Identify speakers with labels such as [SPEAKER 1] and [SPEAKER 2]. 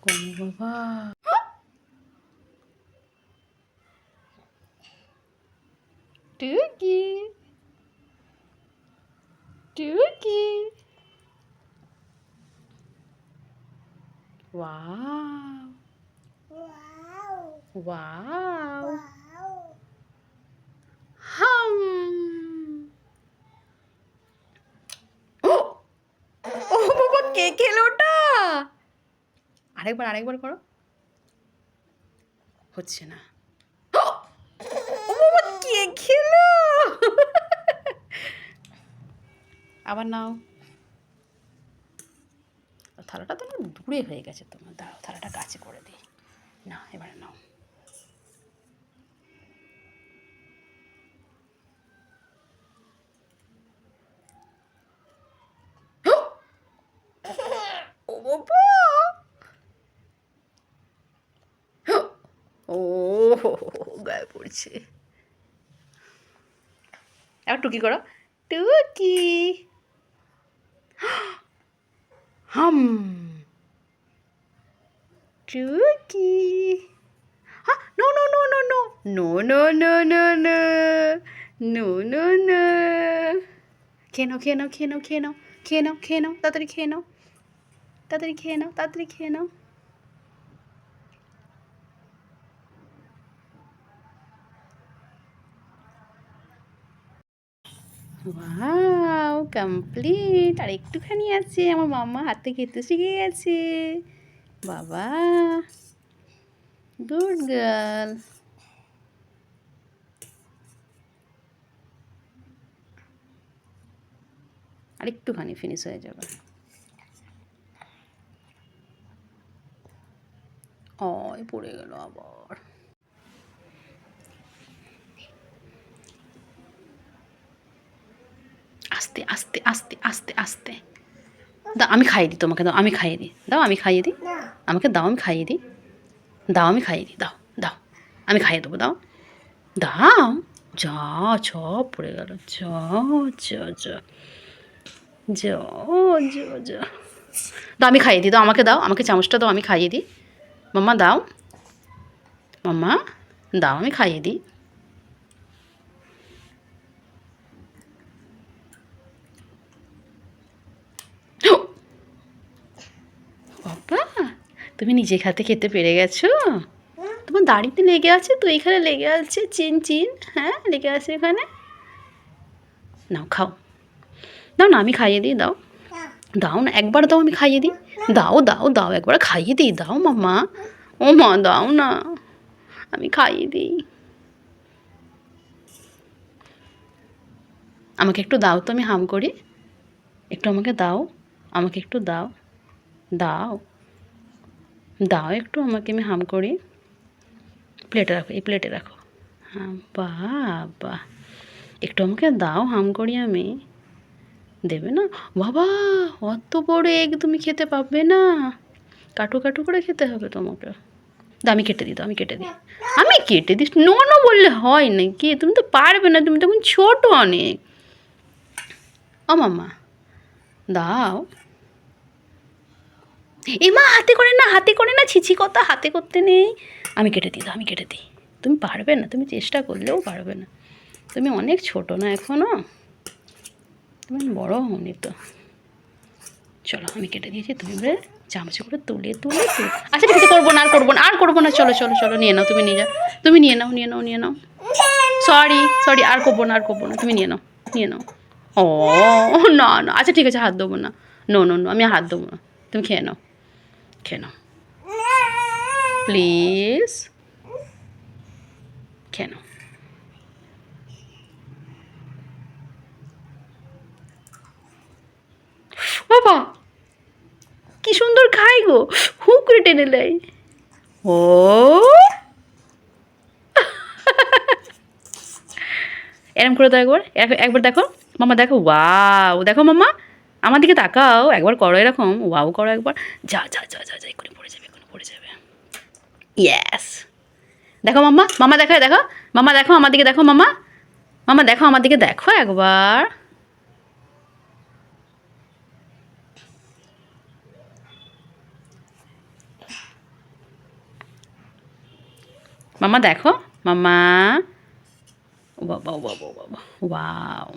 [SPEAKER 1] 공 봐봐. 뚜기. 뚜기. 와우. 와우. 와우. আরেকবার আরেকবার করো। হচ্ছে না। কে খেলো? আবার নাও। থালাটা তো দূরে হয়ে গেছে তোমার। দাঁড়াও, থালাটা কাছে করে দিই। না, এবারে নাও। ও বাবা ও গায়ে পড়ছে এবার টুকি করো টুকি হাম টুকি no no no no no no no no no no no no no খেয়ে নাও তাড়াতাড়ি খেয়ে নাও তাড়াতাড়ি খেয়ে তাড়াতাড়ি খেয়ে ওয়াও কমপ্লিট আর একটুখানি আছে, আমার মাম্মা হাতে খেতে শিখে গেছে। বাবা গুড গার্ল আর একটুখানি ফিনিশ হয়ে যাবে। ওই পড়ে গেল আবার। আস্তে আস্তে আস্তে আস্তে আস্তে। দাও আমি খাইয়ে দিই তোমাকে দাও আমি খাইয়ে দিই। দাও আমি খাইয়ে দিই। আমাকে দাও আমি খাইয়ে দিই। দাও আমি খাইয়ে দিই। দাও দাও আমি খাইয়ে দেবো দাও। দাও। যা ছ পড়ে গেল। চ চ চ। জ দাও আমি খাইয়ে দিই। দাও আমাকে দাও আমাকে চামচটা দাও আমি খাইয়ে দিই। মাম্মা দাও। মাম্মা দাও আমি খাইয়ে দিই বাবা তুমি নিজে খাতে খেতে পেরে গেছো? তোমার দাড়িতে লেগে আছে, তো এখানে লেগে আছে চিন চিন হ্যাঁ? লেগে আছে এখানে? নাও, খাও। দাও না, আমি খাইয়ে দিই, দাও। দাও না, একবার দাও, আমি খাইয়ে দিই। দাও দাও দাও, একবার খাইয়ে দিই, দাও মাম্মা। ও মা, দাও না, আমি খাইয়ে দিই। আমাকে একটু দাও তো, আমি হাম করি। একটু আমাকে দাও, আমাকে একটু দাও। দাও। দাও একটু, আমাকে আমি হাম করি। প্লেটে রাখো, এই প্লেটে রাখো। হ্যাঁ বাবা। একটু আমাকে দাও, হাম করি আমি। দেবে না? বাবা, অত বড় এগ তুমি খেতে পারবে না। কাটু কাটু করে খেতে হবে তোমাকে। আমি কেটে দিই, দাও, আমি কেটে দিই। আমি কেটে দিস? নো নো বললে হয় নাকি তুমি তো পারবে না, তুমি তখন ছোট অনেক। ও মাম্মা, দাও। এমা হাতে করে না, হাতে করে না, ছিছি কথা হাতে করতে নেই। আমি কেটে দিই, আমি কেটে দিই। তুমি পারবে না, তুমি চেষ্টা করলেও পারবে না। তুমি অনেক ছোট না এখনও তুমি বড় হওনি তো। চলো, আমি কেটে দিয়েছি, তুমি এবারে চামচে করে তুলে তুলে আচ্ছা ঠিক করব না, আর করব না, আর করব না। চলো চলো চলো, নিয়ে নাও, তুমি নিয়ে যাও। তুমি নিয়ে নাও নিয়ে নাও নিয়ে নাও। সরি সরি আর করব না, আর করব না। তুমি নিয়ে নাও নিয়ে নাও। ও, না না। আচ্ছা ঠিক আছে, হাত দেবো না। নো নো নো আমি হাত দেবো না। তুমি খেয়ে নাও। খেয়ে নাও প্লিজ নাও বাবা কি সুন্দর খাই গো। হু করে টেনে লাই। ও? এরম করে দাও একবার। এক- একবার দেখো। মামা দেখো ওয়াও। দেখো মামা। আমার দিকে তাকাও, একবার করো এরকম, ওয়াও করো একবার। যা যা যা যা যা, এক্ষুনি পড়ে যাবে, এক্ষুনি পড়ে যাবে। ইয়েস দেখো মাম্মা মামা দেখো দেখো। মামা দেখো আমার দিকে, দেখো মামা মামা দেখো আমার দিকে, দেখো একবার। মামা দেখো মামা বাবা বাবা বাবা ওয়াও